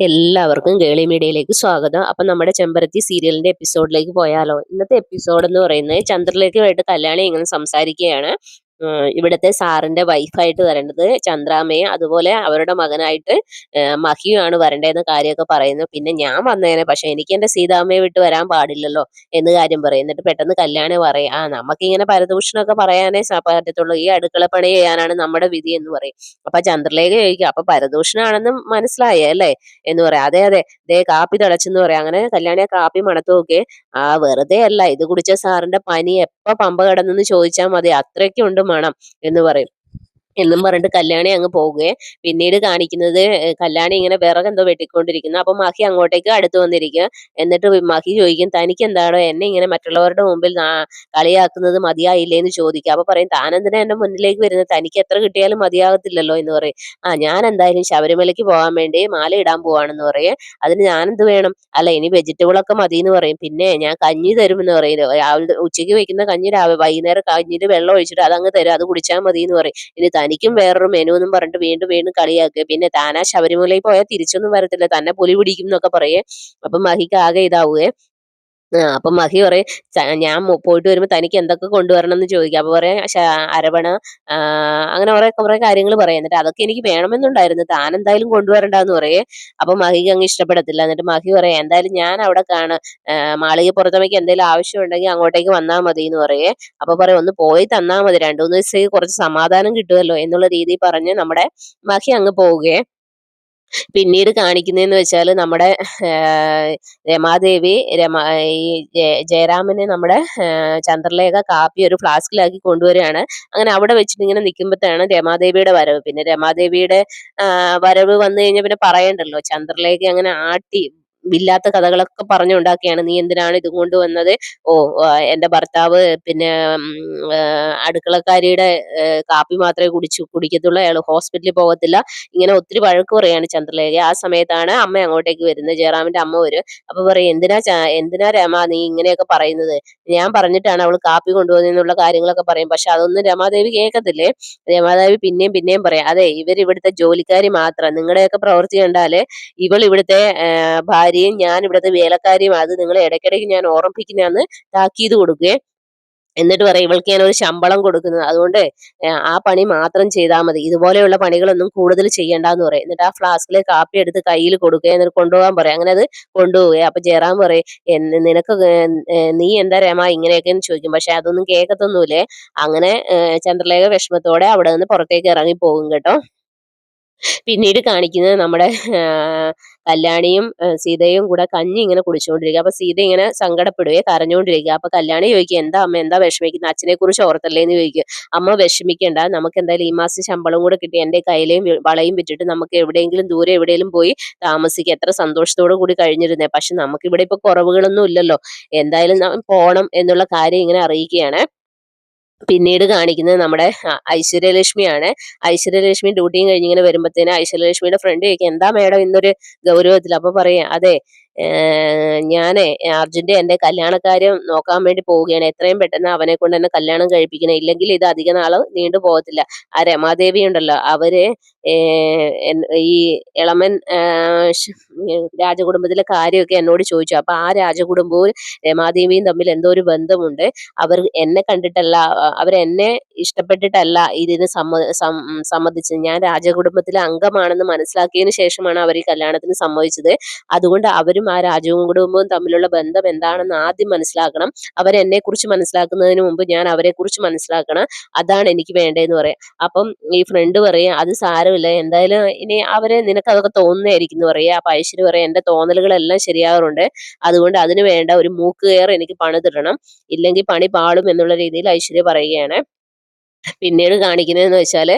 എല്ലാവർക്കും കേളി മീഡിയയിലേക്ക് സ്വാഗതം. അപ്പം നമ്മുടെ ചെമ്പരത്തി സീരിയലിന്റെ എപ്പിസോഡിലേക്ക് പോയാലോ. ഇന്നത്തെ എപ്പിസോഡ് എന്ന് പറയുന്നത് ചന്ദ്രലേഖയുമായിട്ട് കല്യാണി ഇങ്ങനെ സംസാരിക്കുകയാണ്. ഇവിടുത്തെ സാറിന്റെ വൈഫായിട്ട് വരേണ്ടത് ചന്ദ്രാമയെ അതുപോലെ അവരുടെ മകനായിട്ട് മഹിയുമാണ് വരേണ്ടതെന്ന കാര്യമൊക്കെ പറയുന്നു. പിന്നെ ഞാൻ വന്നേനെ പക്ഷെ എനിക്ക് എന്റെ സീതാമ്മയെ വിട്ട് വരാൻ പാടില്ലല്ലോ എന്ന് കാര്യം പറയും. എന്നിട്ട് പെട്ടെന്ന് കല്യാണം പറയും ആ നമുക്ക് ഇങ്ങനെ പരദൂഷണമൊക്കെ പറയാനേ പറ്റത്തുള്ളൂ. ഈ അടുക്കള പണി ചെയ്യാനാണ് നമ്മുടെ വിധി എന്ന് പറയും. അപ്പൊ ചന്ദ്രലേഖ ചോദിക്കും അപ്പൊ പരദൂഷണാണെന്ന് മനസ്സിലായേ അല്ലേ? എന്ന് പറയാം. അതെ അതെ. ദേ കാപ്പി തിളച്ചെന്ന് പറയാം. അങ്ങനെ കല്യാണി ആ കാപ്പി മണത്തു നോക്കി ആ വെറുതെ അല്ല ഇത് കുടിച്ച സാറിന്റെ പനി എപ്പ പമ്പ കിടന്നെന്ന് ചോദിച്ചാൽ മതി. അത്രയ്ക്കുണ്ട് മണം എന്ന് പറയും. എന്നും പറഞ്ഞിട്ട് കല്യാണി അങ്ങ് പോകുകയും പിന്നീട് കാണിക്കുന്നത് കല്യാണി ഇങ്ങനെ വിറകെന്തോ വെട്ടിക്കൊണ്ടിരിക്കുന്നു. അപ്പൊ മഹി അങ്ങോട്ടേക്ക് അടുത്ത് വന്നിരിക്കുക. എന്നിട്ട് മാഹി ചോദിക്കും തനിക്ക് എന്താണോ എന്നെ ഇങ്ങനെ മറ്റുള്ളവരുടെ മുമ്പിൽ കളിയാക്കുന്നത് മതിയായില്ലേ എന്ന് ചോദിക്കുക. അപ്പൊ പറയും താനെന്തിനാ എന്റെ മുന്നിലേക്ക് വരുന്നത്? തനിക്ക് എത്ര കിട്ടിയാലും മതിയാകത്തില്ലല്ലോ? എന്ന് പറയും. ആ ഞാൻ എന്തായാലും ശബരിമലയ്ക്ക് പോകാൻ വേണ്ടി മാല ഇടാൻ പോവാണെന്ന് പറയും. അതിന് ഞാനെന്ത് വേണം? അല്ല ഇനി വെജിറ്റബിൾ ഒക്കെ മതി എന്ന് പറയും. പിന്നെ ഞാൻ കഞ്ഞി തരുമെന്ന് പറയും. രാവിലെ ഉച്ചയ്ക്ക് വെക്കുന്ന കഞ്ഞി രാവിലെ വൈകുന്നേരം കഞ്ഞിയിൽ വെള്ളം ഒഴിച്ചിട്ട് അതങ്ങ് തരും. അത് കുടിച്ചാൽ മതി എന്ന് പറയും. ഇനി തനിക്കും വേറൊരു മെനു എന്നും പറഞ്ഞിട്ട് വീണ്ടും വീണ്ടും കളിയാക്കുക. പിന്നെ താനാ ശബരിമലയിൽ പോയാൽ തിരിച്ചൊന്നും വരത്തില്ല. തന്നെ പുലി പിടിക്കും എന്നൊക്കെ പറയേ. അപ്പൊ മഹിക്ക് ആകെ ഇതാവുകയെ അപ്പൊ മഹി പറയും ഞാൻ പോയിട്ട് വരുമ്പോൾ തനിക്ക് എന്തൊക്കെ കൊണ്ടുവരണം എന്ന് ചോദിക്കും. അപ്പൊ പറയാം അരവണ അങ്ങനെ കുറെ കുറെ കാര്യങ്ങൾ പറയാം. എന്നിട്ട് അതൊക്കെ എനിക്ക് വേണമെന്നുണ്ടായിരുന്നു. താൻ എന്തായാലും കൊണ്ടുവരണ്ടെന്ന് പറയേ. അപ്പൊ മഹിക്ക് അങ്ങ് ഇഷ്ടപ്പെടത്തില്ല. എന്നിട്ട് മഹി പറയാം എന്തായാലും ഞാൻ അവിടെ കാണാം മാളിക പുറത്തമ്മയ്ക്ക് എന്തെങ്കിലും ആവശ്യം ഉണ്ടെങ്കിൽ അങ്ങോട്ടേക്ക് വന്നാൽ മതി എന്ന് പറയേ. അപ്പൊ പറയാം ഒന്ന് പോയി തന്നാൽ മതി. രണ്ടു മൂന്ന് ദിവസത്തേക്ക് കുറച്ച് സമാധാനം കിട്ടുമല്ലോ എന്നുള്ള രീതിയിൽ പറഞ്ഞ് നമ്മുടെ മഹി അങ്ങ് പോവുകയെ. പിന്നീട് കാണിക്കുന്നതെന്ന് വെച്ചാൽ നമ്മുടെ രമാദേവി രമ ഈ ജയരാമനെ നമ്മുടെ ചന്ദ്രലേഖ കാപ്പി ഒരു ഫ്ലാസ്കിലാക്കി കൊണ്ടുവരികയാണ്. അങ്ങനെ അവിടെ വെച്ചിട്ട് ഇങ്ങനെ നിൽക്കുമ്പോഴത്തേണ് രമാദേവിയുടെ വരവ്. പിന്നെ രമാദേവിയുടെ വരവ് വന്നു കഴിഞ്ഞാൽ പിന്നെ പറയണ്ടല്ലോ ചന്ദ്രലേഖ അങ്ങനെ ആട്ടി ഇല്ലാത്ത കഥകളൊക്കെ പറഞ്ഞുണ്ടാക്കിയാണ്. നീ എന്തിനാണ് ഇത് കൊണ്ടുവന്നത്? ഓ എന്റെ ഭർത്താവ് പിന്നെ അടുക്കളക്കാരിയുടെ കാപ്പി മാത്രമേ കുടിച്ചു കുടിക്കത്തുള്ളൂ. അയാൾ ഹോസ്പിറ്റലിൽ പോകത്തില്ല. ഇങ്ങനെ ഒത്തിരി വഴക്ക് പറയാണ് ചന്ദ്രലേഖ. ആ സമയത്താണ് അമ്മ അങ്ങോട്ടേക്ക് വരുന്നത്. ജയറാമിന്റെ അമ്മ വരും. അപ്പൊ പറയും എന്തിനാ എന്തിനാ രമ നീ ഇങ്ങനെയൊക്കെ പറയുന്നത്? ഞാൻ പറഞ്ഞിട്ടാണ് അവൾ കാപ്പി കൊണ്ടുവന്നെന്നുള്ള കാര്യങ്ങളൊക്കെ പറയും. പക്ഷെ അതൊന്നും രമാദേവി കേൾക്കത്തില്ലേ? രമാദേവി പിന്നെയും പിന്നെയും പറയാം അതെ ഇവർ ഇവിടുത്തെ ജോലിക്കാരി മാത്രം. നിങ്ങളുടെയൊക്കെ പ്രവൃത്തി കണ്ടാൽ ഇവൾ ഇവിടുത്തെ ആ, ഭാര്യയും ഞാൻ ഇവിടുത്തെ വേലക്കാരിയും അത് നിങ്ങൾ ഇടയ്ക്കിടയ്ക്ക് ഞാൻ ഓർമ്മിപ്പിക്കുന്നതെന്ന് താക്കീത് കൊടുക്കുകയെ എന്നിട്ട് പറയും ഇവൾക്ക് ഞാൻ ഒരു ശമ്പളം കൊടുക്കുന്നത് അതുകൊണ്ട് ആ പണി മാത്രം ചെയ്താൽ മതി. ഇതുപോലെയുള്ള പണികളൊന്നും കൂടുതൽ ചെയ്യണ്ടെന്ന് പറയും. എന്നിട്ട് ആ ഫ്ലാസ്കിലെ കാപ്പി എടുത്ത് കയ്യിൽ കൊടുക്കുക എന്നിട്ട് കൊണ്ടുപോകാൻ പറയും. അങ്ങനെ അത് കൊണ്ടുപോവുക അപ്പൊ ജയറാം പറയും "എന്ന് നിനക്ക് നീ എന്താ രമ ഇങ്ങനെയൊക്കെ എന്ന് ചോദിക്കും. പക്ഷെ അതൊന്നും കേൾക്കത്തൊന്നുമില്ലേ അങ്ങനെ ചന്ദ്രലേഖ വിഷമത്തോടെ അവിടെ നിന്ന് പുറത്തേക്ക് ഇറങ്ങി പോകും കേട്ടോ. പിന്നീട് കാണിക്കുന്നത് നമ്മുടെ കല്യാണിയും സീതയും കൂടെ കഞ്ഞി ഇങ്ങനെ കുടിച്ചുകൊണ്ടിരിക്കുക. അപ്പൊ സീത ഇങ്ങനെ സങ്കടപ്പെടുകയെ കരഞ്ഞുകൊണ്ടിരിക്കുക. അപ്പൊ കല്യാണി ചോദിക്കുക എന്താ അമ്മ എന്താ വിഷമിക്കുന്നത്? അച്ഛനെ കുറിച്ച് ഓർത്തല്ലേ? എന്ന് ചോദിക്കുക അമ്മ വിഷമിക്കേണ്ട. നമുക്ക് എന്തായാലും ഈ മാസം ശമ്പളം കൂടെ കിട്ടി. എന്റെ കയ്യിലെയും വളയും വിറ്റിട്ട് നമുക്ക് എവിടെയെങ്കിലും ദൂരെ എവിടെയെങ്കിലും പോയി താമസിക്കുക എത്ര സന്തോഷത്തോടു കൂടി കഴിഞ്ഞിരുന്നേ. പക്ഷെ നമുക്ക് ഇവിടെ ഇപ്പൊ കുറവുകളൊന്നും ഇല്ലല്ലോ. എന്തായാലും പോണം എന്നുള്ള കാര്യം ഇങ്ങനെ അറിയിക്കുകയാണ്. പിന്നീട് കാണിക്കുന്നത് നമ്മുടെ ഐശ്വര്യലക്ഷ്മി ഐശ്വര്യലക്ഷ്മിയാണ്. ഐശ്വര്യലക്ഷ്മി ഡ്യൂട്ടിയും കഴിഞ്ഞിങ്ങനെ വരുമ്പോഴത്തേന് ഐശ്വര്യലക്ഷ്മിയുടെ ഫ്രണ്ട് ചോദിക്കും എന്താ മേഡം ഇന്നൊരു ഗൗരവത്തിൽ? അപ്പൊ പറയാം അതെ ഞാനേ അർജുന്റെ എന്റെ കല്യാണക്കാര്യം നോക്കാൻ വേണ്ടി പോവുകയാണ്. എത്രയും പെട്ടെന്ന് അവനെ കൊണ്ട് തന്നെ കല്യാണം കഴിപ്പിക്കണം. ഇല്ലെങ്കിൽ ഇത് അധിക നാൾ നീണ്ടു പോകത്തില്ല. ആ രമാദേവി ഉണ്ടല്ലോ അവർ ഈ ഇളമൻ രാജകുടുംബത്തിലെ കാര്യമൊക്കെ എന്നോട് ചോദിച്ചു. അപ്പൊ ആ രാജകുടുംബവും രമാദേവിയും തമ്മിൽ എന്തോ ഒരു ബന്ധമുണ്ട്. അവർ എന്നെ കണ്ടിട്ടല്ല അവരെന്നെ ഇഷ്ടപ്പെട്ടിട്ടല്ല ഇതിന് സമ്മ സമ്മതിച്ചത്. ഞാൻ രാജകുടുംബത്തിലെ അംഗമാണെന്ന് മനസ്സിലാക്കിയതിന് ശേഷമാണ് അവർ ഈ കല്യാണത്തിന് സമ്മതിച്ചത്. അതുകൊണ്ട് അവരും ആ രാജകുടുംബവും തമ്മിലുള്ള ബന്ധം എന്താണെന്ന് ആദ്യം മനസ്സിലാക്കണം. അവരെന്നെ കുറിച്ച് മനസ്സിലാക്കുന്നതിന് മുമ്പ് ഞാൻ അവരെ കുറിച്ച് മനസ്സിലാക്കണം. അതാണ് എനിക്ക് വേണ്ടതെന്ന് പറയാം. അപ്പം ഈ ഫ്രണ്ട് പറയും അത് സാരമില്ല. എന്തായാലും ഇനി അവരെ നിനക്ക് അതൊക്കെ തോന്നുന്നതായിരിക്കും എന്ന് പറയാം. അപ്പൊ ഐശ്വര്യ പറയാം എന്റെ തോന്നലുകളെല്ലാം ശരിയാകാറുണ്ട് അതുകൊണ്ട് അതിന് വേണ്ട ഒരു മൂക്ക് കയർ എനിക്ക് പണിതിടണം. ഇല്ലെങ്കിൽ പണി പാളും എന്നുള്ള രീതിയിൽ ഐശ്വര്യ പറയുകയാണ്. പിന്നീട് കാണിക്കുന്നതെന്ന് വെച്ചാൽ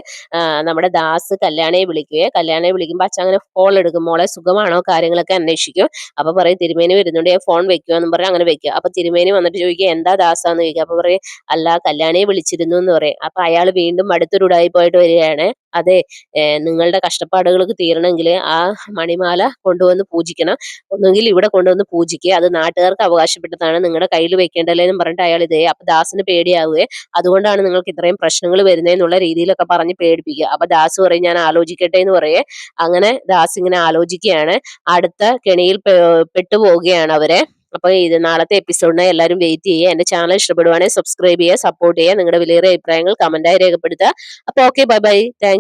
നമ്മുടെ ദാസ് കല്യാണയെ വിളിക്കുകയെ. കല്യാണയെ വിളിക്കുമ്പോൾ അച്ഛൻ അങ്ങനെ ഫോൺ എടുക്കും. മോളെ സുഖമാണോ? കാര്യങ്ങളൊക്കെ അന്വേഷിക്കും. അപ്പൊ പറയും തിരുമേനി വരുന്നുണ്ട്. ഫോൺ വെക്കുക എന്ന് പറഞ്ഞാൽ അങ്ങനെ വെക്കുക. അപ്പൊ തിരുമേനി വന്നിട്ട് ചോദിക്കുക എന്താ ദാസാന്ന്? ചോദിക്കുക. അപ്പൊ പറയും അല്ല കല്യാണിയെ വിളിച്ചിരുന്നു എന്ന് പറയും. അപ്പൊ അയാൾ വീണ്ടും അടുത്തൊരു ഉടായിപ്പോയിട്ട് വരികയാണ്. അതെ നിങ്ങളുടെ കഷ്ടപ്പാടുകൾക്ക് തീരണമെങ്കിൽ ആ മണിമാല കൊണ്ടുവന്ന് പൂജിക്കണം. ഒന്നുകിൽ ഇവിടെ കൊണ്ടുവന്ന് പൂജിക്കുക അത് നാട്ടുകാർക്ക് അവകാശപ്പെട്ടതാണ്. നിങ്ങളുടെ കയ്യിൽ വെക്കേണ്ടല്ലേ എന്ന് പറഞ്ഞിട്ട് അയാൾ ഇതേ അപ്പൊ ദാസിന് പേടിയാവുകയെ. അതുകൊണ്ടാണ് നിങ്ങൾക്ക് ഇത്രയും പ്രശ്നങ്ങൾ വരുന്നതെന്നുള്ള രീതിയിലൊക്കെ പറഞ്ഞ് പേടിപ്പിക്കുക. അപ്പൊ ദാസ് പറയും ഞാൻ ആലോചിക്കട്ടെ എന്ന് പറയേ. അങ്ങനെ ദാസ് ഇങ്ങനെ ആലോചിക്കുകയാണ്. അടുത്ത കെണിയിൽ പെട്ടുപോവുകയാണ് അവരെ. അപ്പൊ ഇത് നാളത്തെ എപ്പിസോഡിനെ എല്ലാവരും വെയിറ്റ് ചെയ്യുക. എന്റെ ചാനൽ ഇഷ്ടപ്പെടുവാണെങ്കിൽ സബ്സ്ക്രൈബ് ചെയ്യുക സപ്പോർട്ട് ചെയ്യുക. നിങ്ങളുടെ വിലയേറിയ അഭിപ്രായങ്ങൾ കമന്റായി രേഖപ്പെടുത്തുക. അപ്പൊ ഓക്കെ ബൈ ബൈ. താങ്ക്